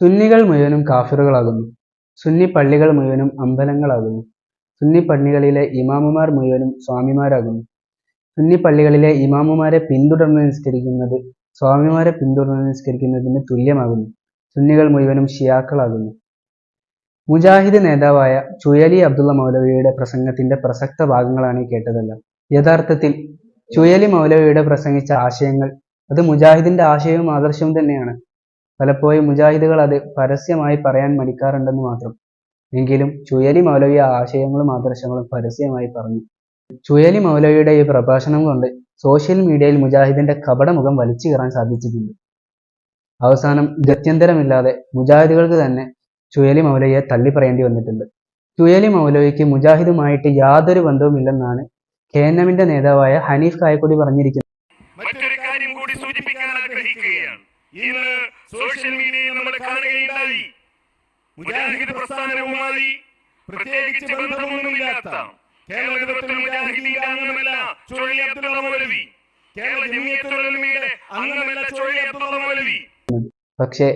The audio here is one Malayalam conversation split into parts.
സുന്നികൾ മുഴുവനും കാഫിറുകളാകുന്നു. സുന്നി പള്ളികൾ മുഴുവനും അമ്പലങ്ങളാകുന്നു. സുന്നി പള്ളികളിലെ ഇമാമുമാർ മുഴുവനും സ്വാമിമാരാകുന്നു. സുന്നി പള്ളികളിലെ ഇമാമുമാരെ പിന്തുടർന്ന് നിസ്കരിക്കുന്നത് സ്വാമിമാരെ പിന്തുടർന്ന് നിസ്കരിക്കുന്നതിന് തുല്യമാകുന്നു. സുന്നികൾ മുഴുവനും ഷിയാക്കളാകുന്നു. മുജാഹിദ് നേതാവായ ചുയലി അബ്ദുള്ള മൗലവിയുടെ പ്രസംഗത്തിന്റെ പ്രസക്ത ഭാഗങ്ങളാണ് കേട്ടതെല്ലാം. യഥാർത്ഥത്തിൽ ചുയലി മൗലവിയുടെ പ്രസംഗിച്ച ആശയങ്ങൾ അത് മുജാഹിദിന്റെ ആശയവും ആദർശവും തന്നെയാണ്. പലപ്പോഴും മുജാഹിദുകൾ അത് പരസ്യമായി പറയാൻ മടിക്കാറുണ്ടെന്ന് മാത്രം. എങ്കിലും ചുയലി മൗലവി ആശയങ്ങളും ആദർശങ്ങളും പരസ്യമായി പറഞ്ഞു. ചുയലി മൗലവിയുടെ ഈ പ്രഭാഷണം കൊണ്ട് സോഷ്യൽ മീഡിയയിൽ മുജാഹിദിന്റെ കപടമുഖം വലിച്ചു കയറാൻ സാധിച്ചിട്ടുണ്ട്. അവസാനം ഗത്യന്തരമില്ലാതെ മുജാഹിദുകൾക്ക് തന്നെ ചുയലി മൗലവിയെ തള്ളിപ്പറയേണ്ടി വന്നിട്ടുണ്ട്. ചുയലി മൗലവിക്ക് മുജാഹിദുമായിട്ട് യാതൊരു ബന്ധവുമില്ലെന്നാണ് കെ നേതാവായ ഹനീഫ് കായക്കൊടി പറഞ്ഞിരിക്കുന്നത്. ഇന്ന് സോഷ്യൽ മീഡിയയിൽ നമ്മൾ കാണുകയുണ്ടായി. മുജാഹിദ് പ്രസ്ഥാനവുമായി പ്രത്യേകിച്ച് ബന്ധമൊന്നുമില്ലാത്ത കേരള നേതൃത്വത്തിൽ മുജാഹിദീന്റെ അംഗമല്ല ചുഴലി അബ്ദുള്ള മൗലവി. കേരള ജമിയത്തുലമയുടെ അംഗമല്ല ചുഴലി അബ്ദുള്ള മൗലവി. പക്ഷേ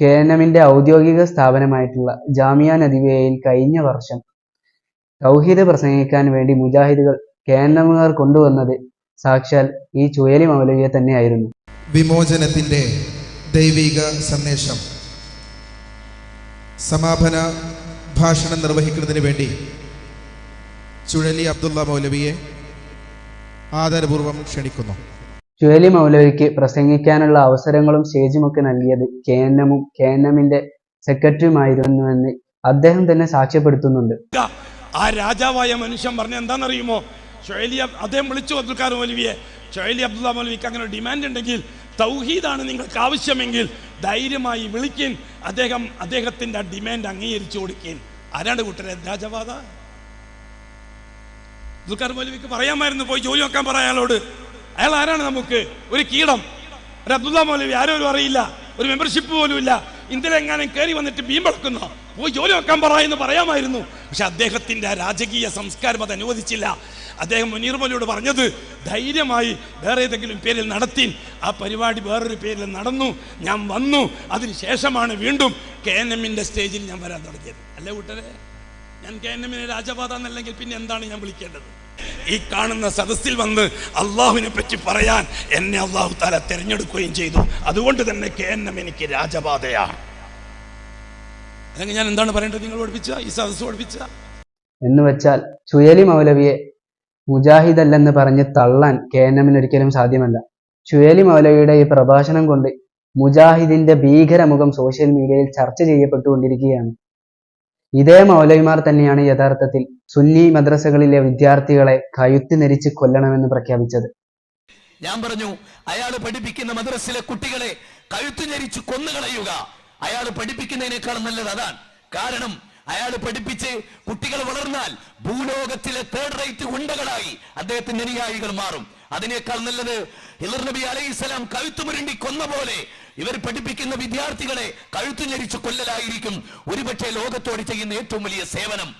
കെ എൻ എമ്മിന്റെ ഔദ്യോഗിക സ്ഥാപനമായിട്ടുള്ള ജാമിയ നദിവയിൽ കഴിഞ്ഞ വർഷം തൗഹീദ് പ്രസംഗിക്കാൻ വേണ്ടി മുജാഹിദുകൾ കെ എൻ എമ്മുകാർ കൊണ്ടുവന്നത് സാക്ഷാൽ ഈ ചുയലി മൗലവിയെ തന്നെയായിരുന്നു. വിമോചനത്തിന്റെ ദൈവിക സന്ദേശം. സമാപന ഭാഷണം നിർവഹിക്കുന്നതിന് വേണ്ടി ചുഴലി അബ്ദുള്ള മൗലവിയെ ആദരപൂർവം ക്ഷണിക്കുന്നു. ചുഴലി മൗലവിക്ക് പ്രസംഗിക്കാനുള്ള അവസരങ്ങളും സ്റ്റേജുമൊക്കെ നൽകിയത് കെ എൻ എമ്മും കെ എൻ എമ്മിന്റെ സെക്രട്ടറിയുമായിരുന്നുവെന്ന് അദ്ദേഹം തന്നെ സാക്ഷ്യപ്പെടുത്തുന്നുണ്ട്. ആ രാജാവായ മനുഷ്യൻ പറഞ്ഞ എന്താണെന്നറിയുമോ? ഷൊയലി അബ്- അദ്ദേഹം വിളിച്ചു അബ്ദുൽ ഖാർ മൗലവിയെ. ഷൊയലി അബ്ദുള്ള മൗലവിക്ക് അങ്ങനെ ഡിമാൻഡ് ഉണ്ടെങ്കിൽ തൗഹീദാണ് നിങ്ങൾക്ക് ആവശ്യമെങ്കിൽ ധൈര്യമായി വിളിക്കിൻ. അദ്ദേഹം അദ്ദേഹത്തിന്റെ ആ ഡിമാൻഡ് അംഗീകരിച്ചു കൊടുക്കിൻ. ആരാണ് കൂട്ടരെ? രാജവാദ? ദുൽഖാർ ഖാർ മൗലവിക്ക് പറയാമായിരുന്നു പോയി ജോലി നോക്കാൻ പറയാം അയാളോട്. അയാൾ ആരാണ് നമുക്ക്? ഒരു കീടം. ഒരു അബ്ദുല്ല മൗലവി ആരോരും അറിയില്ല. ഒരു മെമ്പർഷിപ്പ് പോലും ഇല്ല ഇന്ത്യയിലെങ്ങാനും കയറി വന്നിട്ട് ബീമ്പളക്കുന്ന പോയി ജോലി വെക്കാൻ പറ എന്ന് പറയാമായിരുന്നു. പക്ഷെ അദ്ദേഹത്തിന്റെ ആ രാജകീയ സംസ്കാരം അത് അനുവദിച്ചില്ല. അദ്ദേഹം മുനീർ മൊലിയോട് പറഞ്ഞത് ധൈര്യമായി വേറെ ഏതെങ്കിലും പേരിൽ നടത്തി ആ പരിപാടി വേറൊരു പേരിൽ നടന്നു ഞാൻ വന്നു അതിനുശേഷമാണ് വീണ്ടും കെ എൻ എമ്മിന്റെ സ്റ്റേജിൽ ഞാൻ വരാൻ തുടങ്ങിയത്. അല്ലേ കൂട്ടരെ? ഞാൻ കെ എൻ എമ്മിനെ രാജപാത എന്നല്ലെങ്കിൽ പിന്നെ എന്താണ് ഞാൻ വിളിക്കേണ്ടത്? ഈ കാണുന്ന സദസ്സിൽ വന്ന് അള്ളാഹുവിനെ പറ്റി പറയാൻ എന്നെ അള്ളാഹു താല തിരഞ്ഞെടുക്കുകയും ചെയ്തു. അതുകൊണ്ട് തന്നെ കെ എൻ എം എനിക്ക് രാജപാതയാണ്. അല്ലെങ്കിൽ ഞാൻ എന്താണ് പറയേണ്ടത്? നിങ്ങൾ പഠിപ്പിച്ച ഈ സദസ് പഠിപ്പിച്ച എന്ന് വെച്ചാൽ ചുയലി മൗലവിയെ മുജാഹിദ് അല്ലെന്ന് പറഞ്ഞ് തള്ളാൻ കെ എൻ എമ്മിന് ഒരിക്കലും സാധ്യമല്ല. ചുയലി മൗലവിയുടെ ഈ പ്രഭാഷണം കൊണ്ട് മുജാഹിദിന്റെ ഭീകരമുഖം സോഷ്യൽ മീഡിയയിൽ ചർച്ച ചെയ്യപ്പെട്ടുകൊണ്ടിരിക്കുകയാണ്. ഇതേ മൗലവിമാർ തന്നെയാണ് യഥാർത്ഥത്തിൽ സുന്നി മദ്രസകളിലെ വിദ്യാർത്ഥികളെ കയുത്തി നെരിച്ച് കൊല്ലണമെന്ന് പ്രഖ്യാപിച്ചത്. ഞാൻ പറഞ്ഞു അയാൾ പഠിപ്പിക്കുന്ന മദ്രസിലെ കുട്ടികളെ കഴുത്തു ഞെരിച്ചു കൊന്നുകളയുക. അയാൾ പഠിപ്പിക്കുന്നതിനേക്കാൾ നല്ലത് അതാണ്. കാരണം അയാൾ പഠിപ്പിച്ച് കുട്ടികൾ വളർന്നാൽ ഭൂലോകത്തിലെ തേർഡ് റേറ്റ് ഗുണ്ടകളായി അദ്ദേഹത്തിന്റെ അനുയായികൾ മാറും. അതിനേക്കാൾ നല്ലത് ഹിലർ നബി അലൈഹിസ്സലാം കഴുത്തുമുരുണ്ടി കൊന്ന പോലെ ഇവർ പഠിപ്പിക്കുന്ന വിദ്യാർത്ഥികളെ കഴുത്തു ഞെരിച്ചു കൊല്ലലായിരിക്കും. ഒരുപക്ഷെ ലോകത്തോട് ചെയ്യുന്ന ഏറ്റവും വലിയ സേവനം.